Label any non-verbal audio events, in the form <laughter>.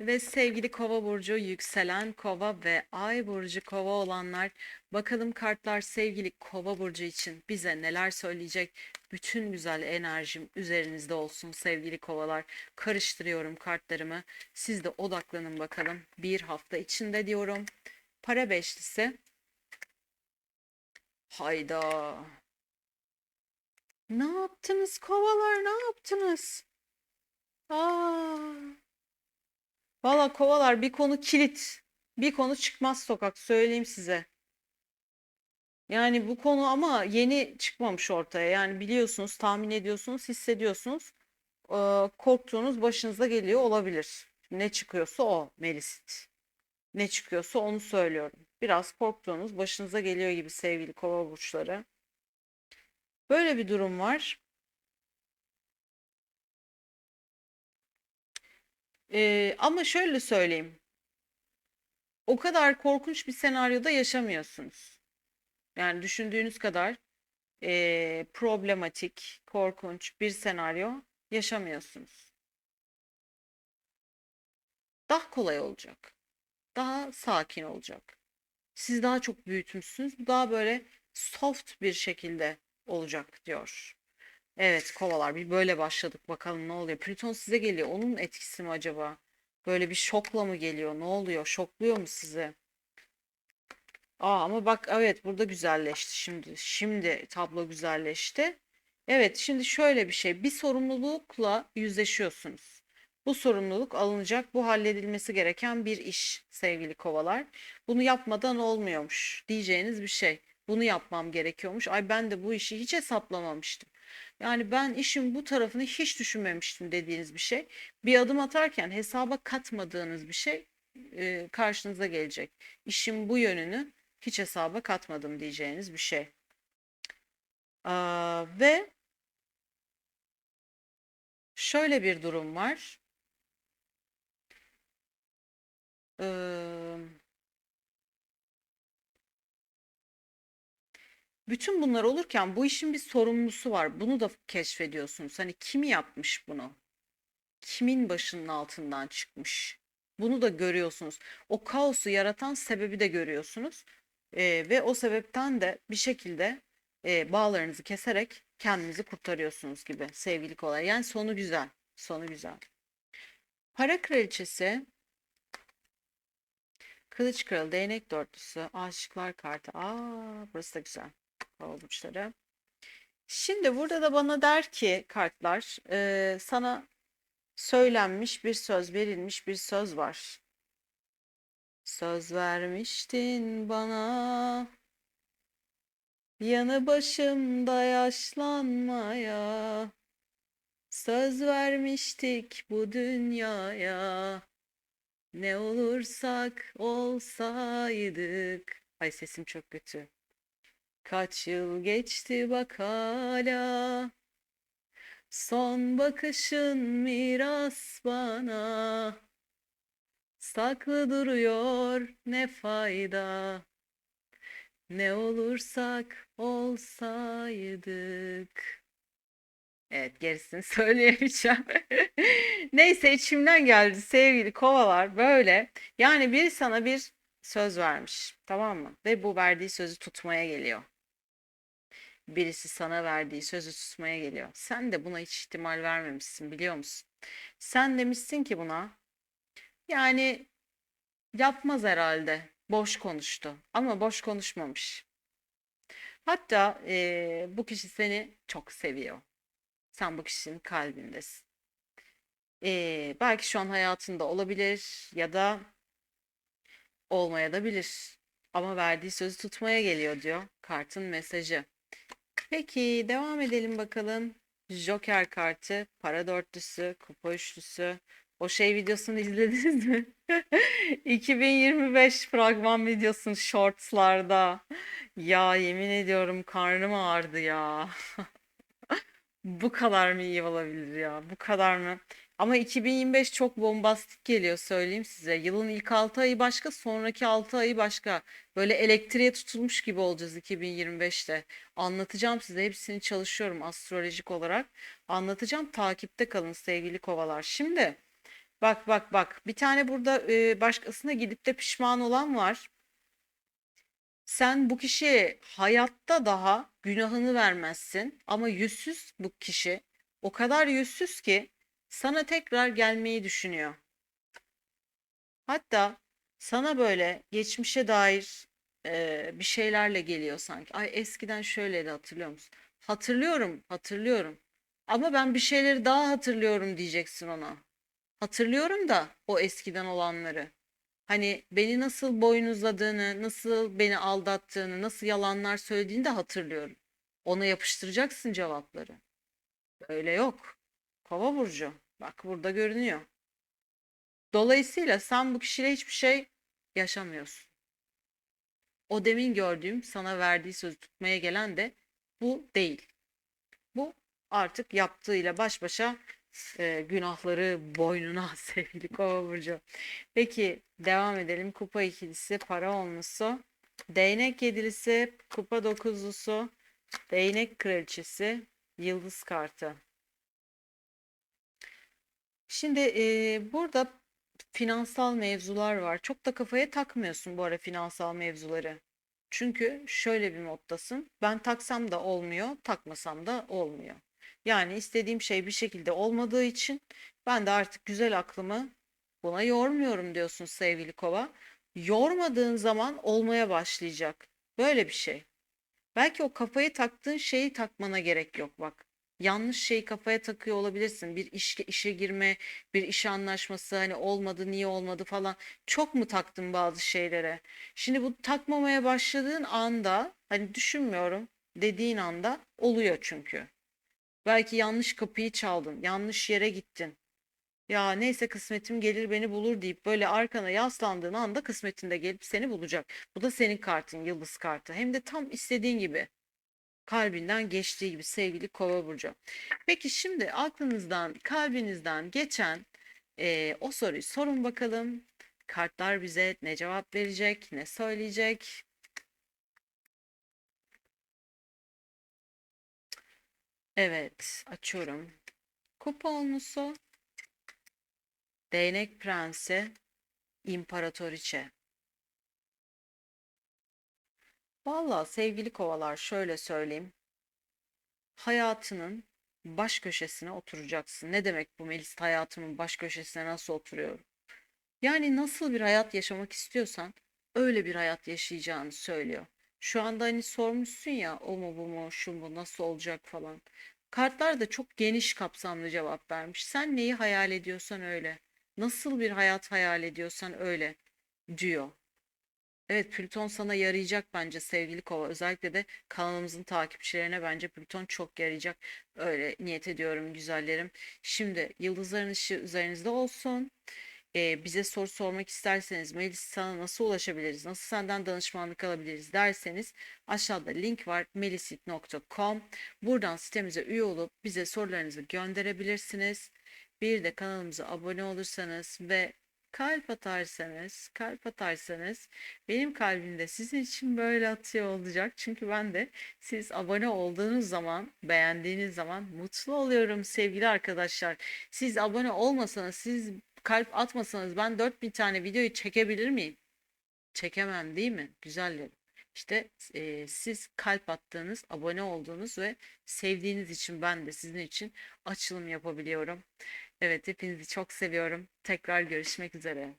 Ve sevgili Kova burcu, yükselen Kova ve Ay burcu Kova olanlar, bakalım kartlar sevgili Kova burcu için bize neler söyleyecek? Bütün güzel enerjim üzerinizde olsun sevgili Kovalar. Karıştırıyorum kartlarımı. Siz de odaklanın bakalım. Bir hafta içinde diyorum. Para beşlisi. Hayda. Ne yaptınız kovalar? Ne yaptınız? Aa. Valla kovalar bir konu kilit. Bir konu çıkmaz sokak söyleyeyim size. Yani bu konu ama yeni çıkmamış ortaya. Yani biliyorsunuz, tahmin ediyorsunuz, hissediyorsunuz. Ee, korktuğunuz başınıza geliyor olabilir. Ne çıkıyorsa o Melisit. Ne çıkıyorsa onu söylüyorum. Biraz korktuğunuz başınıza geliyor gibi sevgili kova burçları. Böyle bir durum var. Ee, ama şöyle söyleyeyim. O kadar korkunç bir senaryoda yaşamıyorsunuz. Yani düşündüğünüz kadar ee, problematik, korkunç bir senaryo yaşamıyorsunuz. Daha kolay olacak. Daha sakin olacak. Siz daha çok büyütmüşsünüz. Bu daha böyle soft bir şekilde olacak diyor. Evet kovalar bir böyle başladık bakalım ne oluyor. Plüton size geliyor. Onun etkisi mi acaba? Böyle bir şokla mı geliyor? Ne oluyor? Şokluyor mu sizi? Aa ama bak evet burada güzelleşti şimdi. Şimdi tablo güzelleşti. Evet şimdi şöyle bir şey. Bir sorumlulukla yüzleşiyorsunuz. Bu sorumluluk alınacak, bu halledilmesi gereken bir iş sevgili kovalar. Bunu yapmadan olmuyormuş diyeceğiniz bir şey. Bunu yapmam gerekiyormuş. Ay ben de bu işi hiç hesaplamamıştım. Yani ben işin bu tarafını hiç düşünmemiştim dediğiniz bir şey. Bir adım atarken hesaba katmadığınız bir şey e, karşınıza gelecek. İşin bu yönünü hiç hesaba katmadım diyeceğiniz bir şey. Aa, ve şöyle bir durum var. Ee, bütün bunlar olurken bu işin bir sorumlusu var. Bunu da keşfediyorsunuz. Hani kim yapmış bunu? Kimin başının altından çıkmış? Bunu da görüyorsunuz. O kaosu yaratan sebebi de görüyorsunuz. Ee, ve o sebepten de bir şekilde e, bağlarınızı keserek kendinizi kurtarıyorsunuz gibi sevgili kolay. Yani sonu güzel. Sonu güzel. Para kraliçesi Kılıç Kralı, Değnek Dörtlüsü, Aşıklar Kartı. Aa, burası da güzel. Kova burçları. Şimdi burada da bana der ki kartlar, e, sana söylenmiş bir söz, verilmiş bir söz var. Söz vermiştin bana, yanı başımda yaşlanmaya. Söz vermiştik bu dünyaya. Ne olursak olsaydık. Ay sesim çok kötü. Kaç yıl geçti bak hala. Son bakışın miras bana. Saklı duruyor ne fayda. Ne olursak olsaydık. Evet gerisini <laughs> söyleyemeyeceğim. Neyse içimden geldi sevgili kovalar böyle. Yani biri sana bir söz vermiş tamam mı? Ve bu verdiği sözü tutmaya geliyor. Birisi sana verdiği sözü tutmaya geliyor. Sen de buna hiç ihtimal vermemişsin biliyor musun? Sen demişsin ki buna yani yapmaz herhalde. Boş konuştu. Ama boş konuşmamış. Hatta eee, bu kişi seni çok seviyor. Sen bu kişinin kalbindesin. Ee, belki şu an hayatında olabilir ya da olmaya da bilir. Ama verdiği sözü tutmaya geliyor diyor kartın mesajı. Peki devam edelim bakalım. Joker kartı, para dörtlüsü, kupa üçlüsü. O şey videosunu <laughs> izlediniz mi? <laughs> 2025 fragman videosunu shortslarda. Ya yemin ediyorum karnım ağrıdı ya. <laughs> Bu kadar mı iyi olabilir ya? Bu kadar mı? Ama 2025 çok bombastik geliyor söyleyeyim size. Yılın ilk 6 ayı başka, sonraki 6 ayı başka. Böyle elektriğe tutulmuş gibi olacağız 2025'te. Anlatacağım size. Hepsini çalışıyorum astrolojik olarak. Anlatacağım. Takipte kalın sevgili kovalar. Şimdi Bak bak bak. Bir tane burada e, başkasına gidip de pişman olan var. Sen bu kişiye hayatta daha günahını vermezsin ama yüzsüz bu kişi o kadar yüzsüz ki sana tekrar gelmeyi düşünüyor. Hatta sana böyle geçmişe dair e, bir şeylerle geliyor sanki. Ay eskiden şöyleydi hatırlıyor musun? Hatırlıyorum, hatırlıyorum. Ama ben bir şeyleri daha hatırlıyorum diyeceksin ona. Hatırlıyorum da o eskiden olanları. Hani beni nasıl boynuzladığını, nasıl beni aldattığını, nasıl yalanlar söylediğini de hatırlıyorum. Ona yapıştıracaksın cevapları. Öyle yok. Kova burcu. Bak burada görünüyor. Dolayısıyla sen bu kişiyle hiçbir şey yaşamıyorsun. O demin gördüğüm sana verdiği sözü tutmaya gelen de bu değil. Bu artık yaptığıyla baş başa e, günahları boynuna <laughs> sevgili Kova burcu. Peki devam edelim. Kupa ikilisi, para onlusu, değnek yedilisi, kupa dokuzlusu, değnek kraliçesi, yıldız kartı. Şimdi e, burada finansal mevzular var. Çok da kafaya takmıyorsun bu ara finansal mevzuları. Çünkü şöyle bir moddasın. Ben taksam da olmuyor, takmasam da olmuyor. Yani istediğim şey bir şekilde olmadığı için ben de artık güzel aklımı buna yormuyorum diyorsun sevgili kova. Yormadığın zaman olmaya başlayacak. Böyle bir şey. Belki o kafaya taktığın şeyi takmana gerek yok bak. Yanlış şeyi kafaya takıyor olabilirsin. Bir işe, işe girme, bir iş anlaşması hani olmadı, niye olmadı falan. Çok mu taktın bazı şeylere? Şimdi bu takmamaya başladığın anda hani düşünmüyorum dediğin anda oluyor çünkü. Belki yanlış kapıyı çaldın, yanlış yere gittin. Ya neyse kısmetim gelir beni bulur deyip böyle arkana yaslandığın anda kısmetin de gelip seni bulacak. Bu da senin kartın, yıldız kartı. Hem de tam istediğin gibi. Kalbinden geçtiği gibi sevgili Kova burcu. Peki şimdi aklınızdan, kalbinizden geçen eee, o soruyu sorun bakalım. Kartlar bize ne cevap verecek, ne söyleyecek? Evet, açıyorum. Kupa onlusu, değnek prensi, imparatoriçe. Vallahi sevgili kovalar şöyle söyleyeyim. Hayatının baş köşesine oturacaksın. Ne demek bu Melis hayatımın baş köşesine nasıl oturuyorum? Yani nasıl bir hayat yaşamak istiyorsan öyle bir hayat yaşayacağını söylüyor. Şu anda hani sormuşsun ya o mu bu mu şu mu nasıl olacak falan. Kartlar da çok geniş kapsamlı cevap vermiş. Sen neyi hayal ediyorsan öyle. Nasıl bir hayat hayal ediyorsan öyle diyor. Evet Plüton sana yarayacak bence sevgili kova. Özellikle de kanalımızın takipçilerine bence Plüton çok yarayacak. Öyle niyet ediyorum güzellerim. Şimdi yıldızların ışığı üzerinizde olsun. Ee, bize soru sormak isterseniz Melis sana nasıl ulaşabiliriz, nasıl senden danışmanlık alabiliriz derseniz aşağıda link var melisit.com. Buradan sitemize üye olup bize sorularınızı gönderebilirsiniz. Bir de kanalımıza abone olursanız ve kalp atarsanız, kalp atarsanız benim kalbim de sizin için böyle atıyor olacak. Çünkü ben de siz abone olduğunuz zaman, beğendiğiniz zaman mutlu oluyorum sevgili arkadaşlar. Siz abone olmasanız, siz kalp atmasanız ben 4000 tane videoyu çekebilir miyim? Çekemem değil mi? Güzellerim. İşte e, siz kalp attığınız, abone olduğunuz ve sevdiğiniz için ben de sizin için açılım yapabiliyorum. Evet, hepinizi çok seviyorum. Tekrar görüşmek üzere.